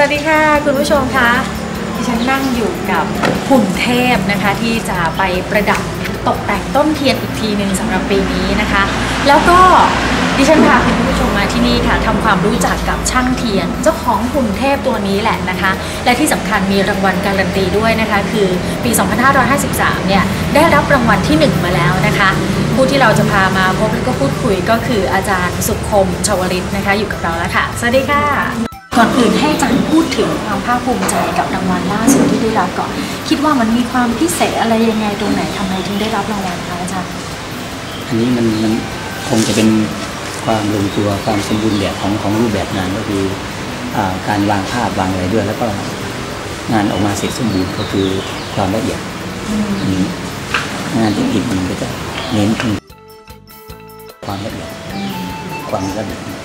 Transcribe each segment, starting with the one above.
สวัสดีค่ะ คุณผู้ชมคะดิฉันนั่งอยู่กับหุ่นเทพนะคะ ที่จะไปประดับตกแต่งต้นเทียนอีกทีหนึ่งสำหรับปีนี้นะคะ แล้วก็ดิฉันพาคุณผู้ชมมาที่นี่ค่ะทำความรู้จักกับช่างเทียน เจ้าของหุ่นเทพตัวนี้แหละนะคะ และที่สำคัญมีรางวัลการันตีด้วยนะคะ คือปี 2553 เนี่ยได้รับรางวัลที่ 1 มาแล้วนะคะผู้ที่เราจะพามาพบและก็พูดคุยก็คืออาจารย์สุคมชวลิตนะคะ อยู่กับเราแล้วค่ะ สวัสดีค่ะ ก่อนอื่นให้อาจารย์พูดถึงความภาคภูมิใจกับรางวัลล่าสุดที่ได้รับก่อน คิดว่ามันมีความพิเศษอะไรยังไงตรงไหนทำไมถึงได้รับรางวัลคะอาจารย์อันนี้มันมันคงจะเป็นความลงตัวความสมบูรณ์แบบของของรูปแบบงานก็คืออาการวางภาพวางอะไรด้วย แล้วก็งานออกมาเสร็จสมบูรณ์ก็คือความละเอียดอันนี้งานที่ผิดมันก็จะเน้นที่ความละเอียดความละเอียดค่ะ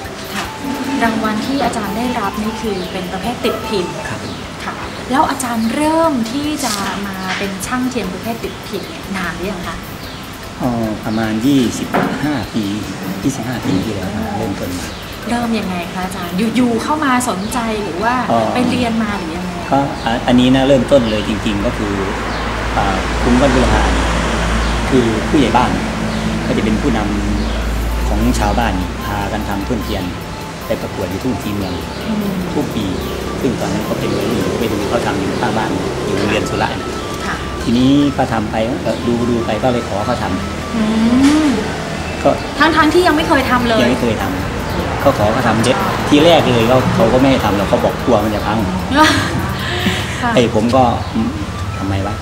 รางวัลที่อาจารย์ได้รับนี่คือเป็นประเภทติดพิมพ์ครับค่ะแล้วอาจารย์เริ่มที่จะมาเป็นช่างเทียนประเภทติดพิมพ์เนี่ยนานหรือยังคะอ๋อประมาณ 25 ปี 25 ปีที่แล้วนะเริ่มต้นมาเริ่มยังไงคะอาจารย์อยู่ๆเข้ามาสนใจหรือว่าอ๋อ ไปเรียนมาหรือยังไงก็อะอันนี้นะเริ่มต้นเลยจริง ๆ ก็คืออ่าคุ้มวัดบุรพาเนี่ยคือผู้ใหญ่บ้าน ก็จะเป็นผู้นำของชาวบ้านพากันทำทุ่นเทียน ไปประกวดอยู่ทุ่งทีเมืองอืมทุกปี ซึ่งตอนนั้นก็เป็นวัยรุ่นไปดูเขาทำอยู่ข้างบ้านอยู่โรงเรียนสุระนะค่ะทีนี้ก็ทำไปเออดูดูไปก็เลยขอเขาทำอืมก็ทั้งๆที่ยังไม่เคยทำเลยยังไม่เคยทำเขาขอเขาทำเด็ดทีแรกเลยเขาเขาก็ไม่ให้ทำแล้วเขาบอกกลัวมันจะพังค่ะไอ้ผมก็อืมทำไมวะ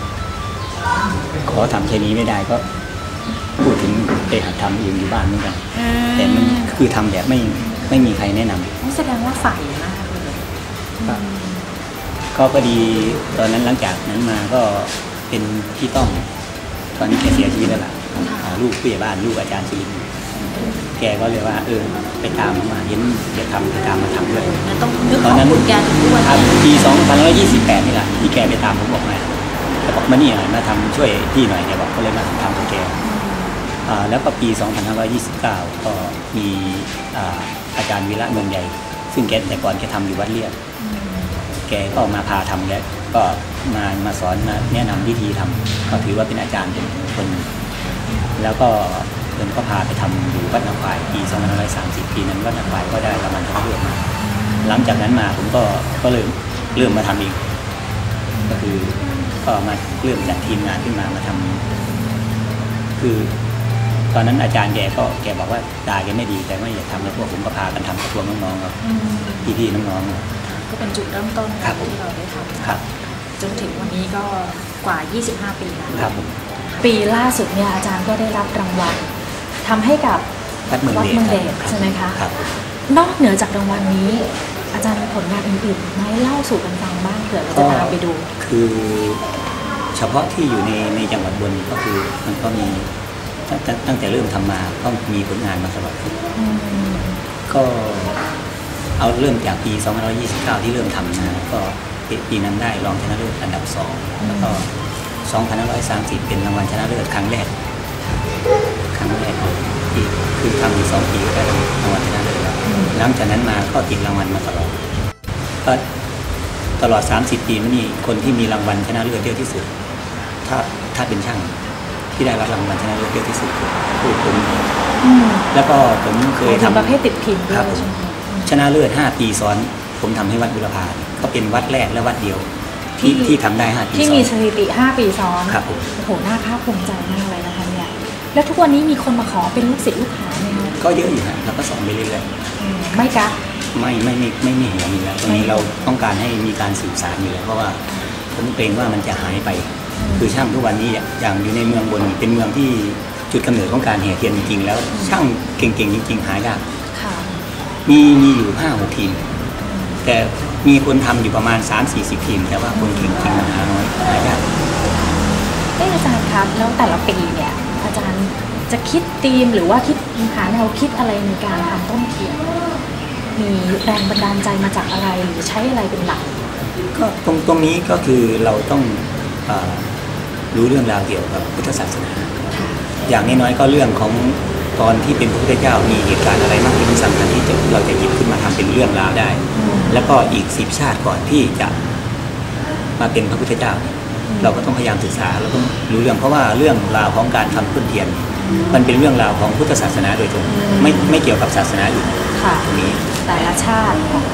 ขอทำแค่นี้ไม่ได้ก็พูดถึงไปหัดทำเองอยู่บ้านเหมือนกันอืแต่มันคือทำแบบไม่ ไม่มีใครแนะนำแสดงว่าใฝ่มากเลยก็ก็พอดีตอนนั้นหลังจากนั้นมาก็เป็นพี่ต้อง ตอนนี้แกเสียชีวิตแล้วล่ะอ่าลูกผู้ใหญ่บ้านลูกอาจารย์สุรินทร์แกก็เลยว่าเออไปตามมาเห็นแกทำไปตามมาทำด้วยงั้นต้องนึกตขออนงนั้นคุณแกถึงด้วยครับปี2528 นี่แหละที่แกไปตามผมบอกมาแกบอกมานี่หน่อยมาทำช่วยพี่หน่อยแกบอกก็เลยมาทำกับแกอ่าแล้วก็ปี 2529 ก็มี อ่าอาจารย์วีระเมืองใหญ่ ซึ่งแกแต่ก่อนแกทำอยู่วัดเลียบอืมแกก็มาพาทำแล้วก็มามาสอนมาแนะนำวิธีทำก็ถือว่าเป็นอาจารย์เป็นคนหนึ่งแล้วก็เพิ่นก็พาไปทำอยู่วัดนาควายปี2530 ปีนั้นวัดนาควายก็ได้รางวัลชนะเลิศมาหลังจากนั้นมาผมก็ก็เริ่มเริ่มมาทำเองก็คือก็มาเริ่มจัดทีมงานขึ้นมามาทำคือ ตอนนั้นอาจารย์แกก็แกบอกว่าตาแกไม่ดีแต่ไม่อยากทำแล้วพวกผมก็พากันทำกับพวกน้องๆครับอืมพี่ๆน้องก็เป็นจุดเริ่มต้นครับผมที่เราได้ทำๆครับ จนถึงวันนี้ก็กว่า 25 ปีแล้วครับผมปีล่าสุดเนี่ยอาจารย์ก็ได้รับรางวัลทำให้กับวัดเมืองวัดเดชเมืองเดชรับใช่ไหมคะครับนอกเหนือจากรางวัลนี้ อาจารย์มีผลงานอื่นๆไหมเล่าสู่กันฟังบ้างเผื่อเราจะตามไปดู คือเฉพาะที่อยู่ในในจังหวัดบนก็คือมันก็มี ตั้งแต่ตั้งแต่เริ่มทำมาก็มีผลงานมาตลอดอืมก็เอาเริ่มจากปี 2529 ที่เริ่มทำนะก็ปีปีนั้นได้รองชนะเลิศอันดับสองแล้วก็ 2530 เป็นรางวัลชนะเลิศครั้งแรก ครั้งแรกที่คือทำอยู่สองปีก็ได้รางวัลชนะเลิศแล้วหลังจากนั้นมาก็ติดรางวัลมาตลอดก็ตลอด 30 ปีมานี่คนที่มีรางวัลชนะเลิศเยอะที่สุด ถ้าถ้าเป็นช่าง ที่ได้รับรางวัลชนะเลิศเยอะที่สุดคือผมอืมแล้วก็ผมเคยถึงทำประเภทติดพิมพ์ด้วครัยบผมใช่ไหมคะอืมชนะเลิศ5ปีซ้อน ผมทำให้วัดบุรพาก็เป็นวัดแรกและวัดเดียว ที่ที่ทำได้5ปีที่ซ้อมีนสถิติ 5 ปีซ้อนครับผมโอ้โหน่าภาคภูมิใจมากเลยนะคะเนี่ยแล้วทุกวันนี้มีคนมาขอเป็นลูกศิษย์ลูกหาไหมคะก็เยอะอยู่ฮะเราก็สอนไปเรื่อยอืมไม่กักๆไม่ไม่ไม่ไม่ไม่ห่วงอยู่แล้วตรงนี้เราต้องการให้มีการสื่อสารอยู่แล้วเพราะว่าผมเกรงว่ามันจะหายไป คือช่างทุกวันนี้อย่างอยู่ในเมืองบนเป็นเมืองที่จุดกำเนิดของการแห่เทียนจริงๆแล้ว ช่างเก่งๆจริงๆหายากค่ะมีมีอยู่ห้าหกทีม แต่มีคนทำอยู่ประมาณ3 4 0ทีม แต่ว่าคนเก่งจริงมันหาน้อยหายากเอ้อาจารย์ครับแล้วแต่ละปีเนี่ยอาจารย์จะคิดธีมหรือว่าคิดหาแนวคิดอะไรในการทำต้นเทียนมีแรงบันดาลใจมาจากอะไรหรือใช้อะไรเป็นหลักก็ตรงตรงนี้ก็คือเราต้องเออ รู้เรื่องราวเกี่ยวกับพุทธศาสนา อย่างน้อยๆก็เรื่องของตอนที่เป็นพระพุทธเจ้ามีเหตุการณ์อะไรบ้างที่มันสำคัญที่จะเราจะหยิบขึ้นมาทำเป็นเรื่องราวได้อืมแล้วก็อีกสิบชาติก่อนที่จะมาเป็นพระพุทธเจ้า เราก็ต้องพยายามศึกษาเราต้องรู้เรื่องเพราะว่าเรื่องราวของการทำต้นเทียน มันเป็นเรื่องราวของพุทธศาสนาโดยตรงไม่ไม่เกี่ยวกับศาสนาอื่นค่ะตรงนี้แต่ละชาติของ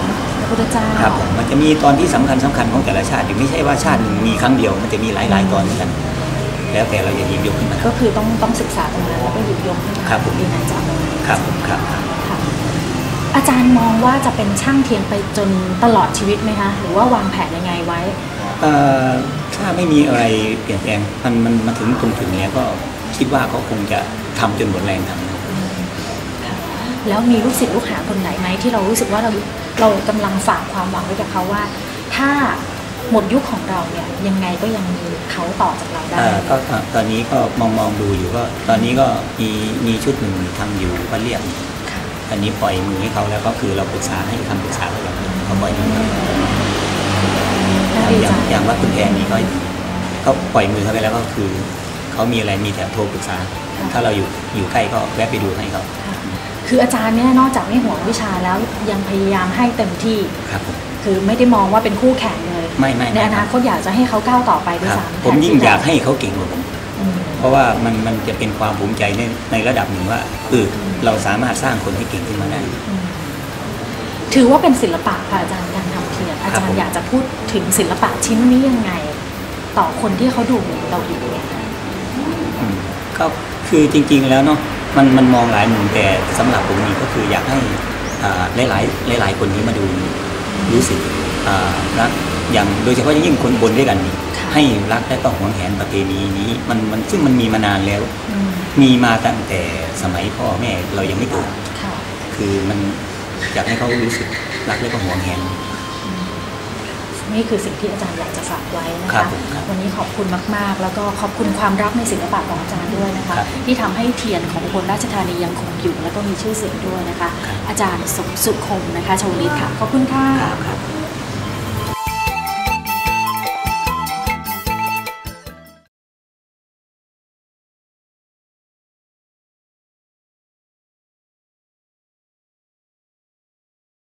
พระพุทธเจ้าครับผมมันจะมีตอนที่สำคัญสำคัญของแต่ละชาติอยู่ไม่ใช่ว่าชาติหนึ่งมีครั้งเดียวมันจะมีหลาย ๆ ตอนเหมือนกัน แล้วแต่เราจะหยิบยกขึ้นมาก็คือต้องต้องศึกษาตรงนั้นแล้วก็หยิบยกขึ้นมาครับผมดีนะจ๊ะครับผมครับครับค่ะอาจารย์มองว่าจะเป็นช่างเทียนไปจนตลอดชีวิตไหมคะหรือว่าวางแผนยังไงไว้เอ่อถ้าไม่มีอะไรเปลี่ยนแปลงมันมันมาถึงตรงถึงแล้วก็คิดว่าเขาคงจะทำจนหมดแรงทำ แล้วมีลูกศิษย์ลูกหาคนไหนไหมที่เรารู้สึกว่าเราเรากำลังฝากความหวังไว้กับเขาว่า ถ้าหมดยุคของเราเนี่ยยังไงก็ยังมีเขาต่อจากเราได้เอ่อก็ตอนตอนนี้ก็มองมองดูอยู่ก็ตอนนี้ก็มีมีชุดหนึ่งทำอยู่บ้านเรียบค่ะอันนี้ปล่อยมือให้เขาแล้วก็คือเราปรึกษาให้คำปรึกษาเขาอย่างเดียวเขาปล่อยมือให้น่าอดีย่างใจอย่างว่าคุณแพนนี่ก็เขาปล่อยมือเขาไปแล้วก็คือเขามีอะไรมีแต่โทรปรึกษา ถ้าเราอยู่อยู่ใกล้ก็แวะไปดูให้เขา ค่ะคืออาจารย์เนี่ยนอกจากไม่ห่วงวิชาแล้วยังพยายามให้เต็มที่ครับผมคือไม่ได้มองว่าเป็นคู่แข่งเลยไม่ไม่ในไม่อนาคตอยากจะให้เขาก้าวต่อไปด้วยครับซ้ำผมยิ่งแทนที่อยากจะให้เขาเก่งกว่าผมอืมเพราะว่ามันมันจะเป็นความภูมิใจในในระดับหนึ่งว่าเออเราสามารถสร้างคนให้เก่งขึ้นมาได้อืมถือว่าเป็นศิลปะค่ะอาจารย์การทำเทียนอาจารผมย์อยากจะพูดถึงศิลปะชิ้นนี้ยังไง ต่อคนที่เขาดูเราอยู่เนี่ยค่ะอืมก็คือจริง ๆแล้วเนาะ มันมันมองหลายมุมแต่สำหรับผมนี่ก็คืออยากให้อ่าหลายๆหลายๆคนที่มาดูรู้สึกอ่ารักอย่างโดยเฉพาะอย่างยิ่งคนบนด้วยกันนี่ให้รักและก็หวงแหนประเพณีนี้มันมันซึ่งมันมีมานานแล้วอืมมีมาตั้งแต่สมัยพ่อแม่เรายังไม่เกิดค่ะคือมันอยากให้เขารู้สึกรักและก็หวงแหนอืม นี่คือสิ่งที่อาจารย์อยากจะฝากไว้นะครัคะบผมครับวันนี้ขอบคุณมาก ๆ แล้วก็ขอบคุณความรักในศิลปะของอาจารย์ด้วยนะคะครับที่ทำให้เทียนของอุบลราชธานียังคงอยู่ แล้วก็มีชื่อเสียงด้วยนะคะครับอาจารย์สมสุคมนะคะชวลิตค่ะขอบคุณค่ะครับครับ